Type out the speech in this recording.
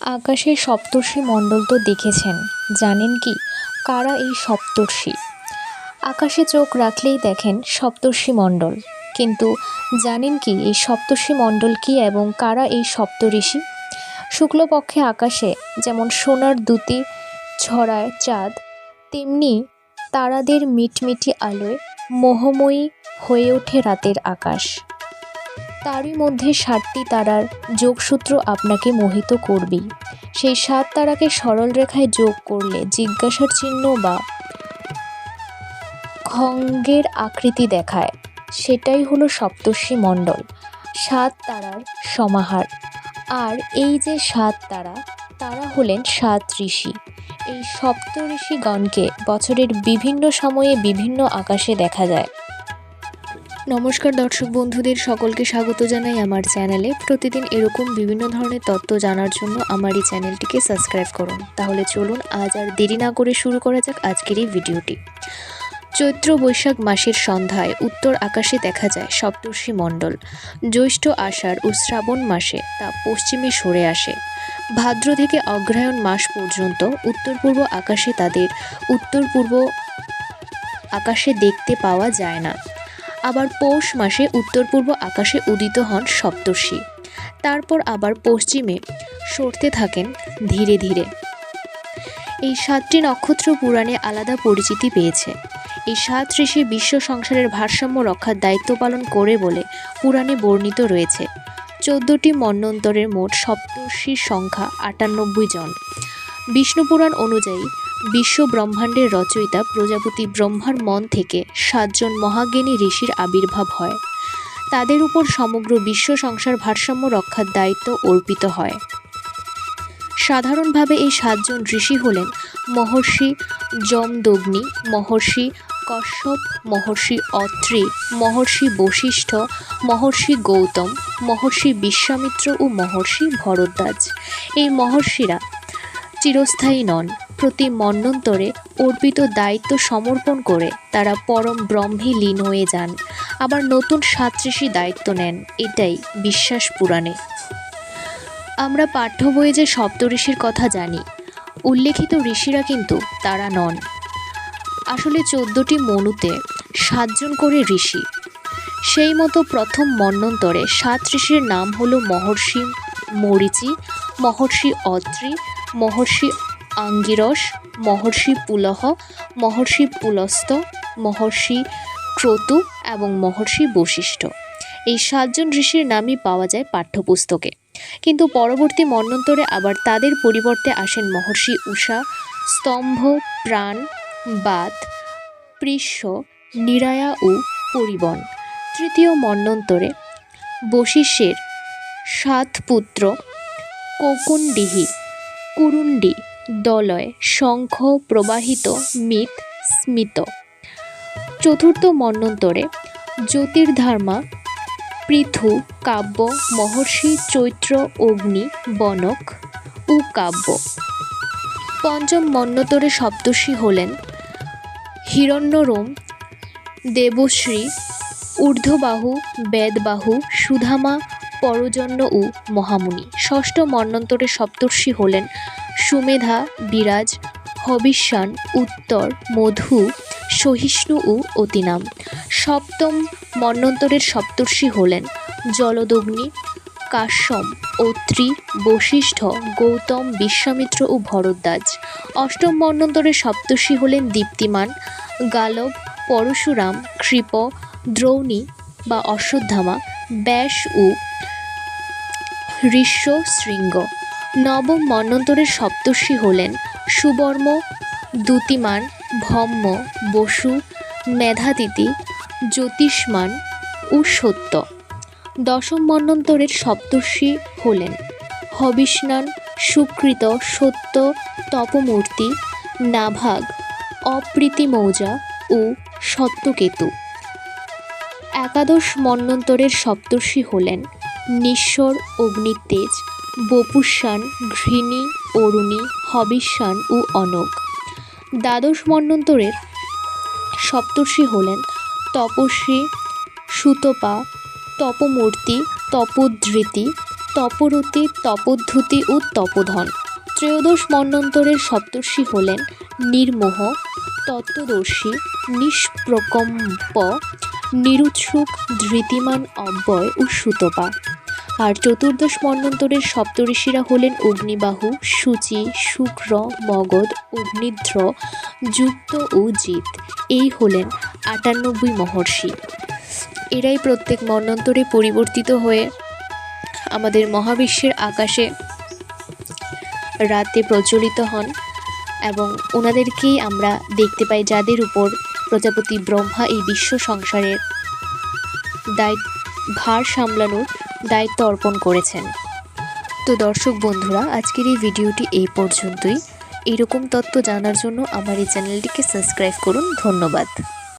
আকাশের সপ্তর্ষি মণ্ডল তো দেখেছেন, জানেন কি? কারা এই সপ্তর্ষি? আকাশে চোখ রাখলেই দেখেন সপ্তর্ষি মণ্ডল। কিন্তু জানেন কি, এই সপ্তর্ষি মণ্ডল কী এবং কারা এই সপ্তঋষি শুক্লপক্ষে আকাশে যেমন সোনার দুতি ছড়ায় চাঁদ, তেমনি তারাদের মিটমিটি আলোয় মোহময়ী হয়ে ওঠে রাতের আকাশ। তারই মধ্যে সাতটি তারার যোগসূত্র আপনাকে মোহিত করবেই। সেই সাত তারাকে সরল রেখায় যোগ করলে জিজ্ঞাসার চিহ্ন বা খঙ্গের আকৃতি দেখায়। সেটাই হলো সপ্তর্ষি মণ্ডল। সাত তারার সমাহার। আর এই যে সাত তারা তারা হলেন সাত ঋষি। এই সপ্ত ঋষিগণকে বছরের বিভিন্ন সময়ে বিভিন্ন আকাশে দেখা যায়। নমস্কার দর্শক বন্ধুদের, সকলকে স্বাগত জানাই আমার চ্যানেলে। প্রতিদিন এরকম বিভিন্ন ধরনের তথ্য জানার জন্য আমার এই চ্যানেলটিকে সাবস্ক্রাইব করুন। তাহলে চলুন আজ আর দেরি না করে শুরু করা যাক আজকের এই ভিডিওটি। চৈত্র বৈশাখ মাসের সন্ধ্যায় উত্তর আকাশে দেখা যায় সপ্তর্ষি মণ্ডল। জ্যৈষ্ঠ আষাঢ় ও শ্রাবণ মাসে তা পশ্চিমে সরে আসে। ভাদ্র থেকে অগ্রহায়ণ মাস পর্যন্ত উত্তর পূর্ব আকাশে তাদের উত্তর পূর্ব আকাশে দেখতে পাওয়া যায় না। আবার পৌষ মাসে উত্তর পূর্ব আকাশে উদিত হন সপ্তর্ষি। তারপর আবার পশ্চিমে সরতে থাকেন ধীরে ধীরে। এই সাতটি নক্ষত্র পুরাণে আলাদা পরিচিতি পেয়েছে। এই সাত ঋষি বিশ্ব সংসারের ভারসাম্য রক্ষার দায়িত্ব পালন করে বলে পুরাণে বর্ণিত রয়েছে। চোদ্দটি মন্বন্তরের মোট সপ্তর্ষির সংখ্যা আটানব্বই জন। বিষ্ণু পুরাণ অনুযায়ী বিশ্ব ব্রহ্মাণ্ডের রচয়িতা প্রজাপতি ব্রহ্মার মন থেকে সাতজন মহাজ্ঞানী ঋষির আবির্ভাব হয়। তাদের উপর সমগ্র বিশ্ব সংসার ভারসাম্য রক্ষার দায়িত্ব অর্পিত হয়। সাধারণভাবে এই সাতজন ঋষি হলেন মহর্ষি যমদগ্নি, মহর্ষি কশ্যপ, মহর্ষি অত্রি, মহর্ষি বশিষ্ঠ, মহর্ষি গৌতম, মহর্ষি বিশ্বামিত্র ও মহর্ষি ভরদ্বাজ। এই মহর্ষিরা চিরস্থায়ী নন। প্রতি মন্বন্তরে অর্পিত দায়িত্ব সমর্পণ করে তারা পরম ব্রহ্মে লীন হয়ে যান। আবার নতুন সাত ঋষি দায়িত্ব নেন, এটাই বিশ্বাস পুরাণে। আমরা পাঠ্য বইয়ে যে সপ্তঋষির কথা জানি, উল্লেখিত ঋষিরা কিন্তু তারা নন। আসলে চোদ্দটি মনুতে সাতজন করে ঋষি। সেই মতো প্রথম মন্বন্তরে সাত ঋষির নাম হলো মহর্ষি মরিচি, মহর্ষি অত্রি, মহর্ষি আঙ্গিরস, মহর্ষি পুলহ, মহর্ষি পুলস্ত, মহর্ষি ক্রতু এবং মহর্ষি বশিষ্ঠ। এই সাতজন ঋষির নামই পাওয়া যায় পাঠ্যপুস্তকে। কিন্তু পরবর্তী মন্বন্তরে আবার তাদের পরিবর্তে আসেন মহর্ষি উষা, স্তম্ভ, প্রাণ, বাত পৃষ্য নিরায়া ও পরিবন তৃতীয় মন্বন্তরে বশিষ্যের সাত পুত্র কোকুণ্ডিহি কুরুণ্ডি দলয় শঙ্খ প্রবাহিত মিত স্মিত। চতুর্থ মন্বন্তরে জ্যোতির্ধার্মা পৃথু কাব্য মহর্ষি চৈত্র অগ্নি বনক ও কাব্য। পঞ্চম মন্বন্তরে সপ্তর্ষি হলেন হিরণ্যরোম, দেবশ্রী, ঊর্ধ্ববাহু, বেদবাহু, সুধামা, পরজন্য ও মহামুনি। ষষ্ঠ মন্বন্তরে সপ্তর্ষি হলেন সুমেধা, বিরাজ, হবিষ্যান, উত্তর, মধু, সহিষ্ণু ও অতিনাম। সপ্তম মন্বন্তরের সপ্তর্ষি হলেন জলদগ্নি, কাশ্যম, অত্রি, বশিষ্ঠ, গৌতম, বিশ্বামিত্র ও ভরদ্বাজ। অষ্টম মন্বন্তরের সপ্তর্ষি হলেন দীপ্তিমান, গালব, পরশুরাম, কৃপ, দ্রৌণী বা অশ্বত্থামা, ব্যাস ও ঋষ্য শৃঙ্গ নবম মন্বন্তরের সপ্তর্ষি হলেন সুবর্ম, দ্যুতিমান, ভম্ম, বসু, মেধাতিথি, জ্যোতিষ্মান ও সত্য। দশম মন্বন্তরের সপ্তর্ষি হলেন হবিষ্ণান, সুকৃত, সত্য, তপমূর্তি, নাভাগ অপ্রীতিমৌজা ও সত্যকেতু। একাদশ মন্বন্তরের সপ্তর্ষি হলেন নিঃস্বর অগ্নিতেজ বপুষ্যান ঘৃণী, অরুণী, হবিষ্যান ও অনক। দ্বাদশ মন্বন্তরের সপ্তর্ষি হলেন। তপস্বী, সুতপা, তপমূর্তি তপোধৃতি তপরতি, তপোদ্ধতি ও তপোধন। ত্রয়োদশ মন্বন্তরের সপ্তর্ষি হলেন নির্মোহ, তত্ত্বদর্শী, নিষ্প্রকম্প, নিরুৎসুক, ধৃতিমান অব্যয় ও সুতপা। আর চতুর্দশ মন্বন্তরের সপ্তঋষিরা হলেন অগ্নিবাহু, সূচি, শুক্র, মগধ অগ্নিধ্র যুক্ত ও জিত। এই হলেন আটানব্বই মহর্ষি। এরাই প্রত্যেক মন্বন্তরে পরিবর্তিত হয়ে আমাদের মহাবিশ্বের আকাশে রাতে প্রচলিত হন এবং ওনাদেরকেই আমরা দেখতে পাই যাদের উপর প্রজাপতি ব্রহ্মা এই বিশ্ব সংসারের দায় ভার সামলানোর দায়িত্ব অর্পণ করেছেন। তো দর্শক বন্ধুরা, আজকের এই ভিডিওটি এই পর্যন্তই। এরকম তথ্য জানার জন্য আমার এই চ্যানেলটিকে সাবস্ক্রাইব করুন। ধন্যবাদ।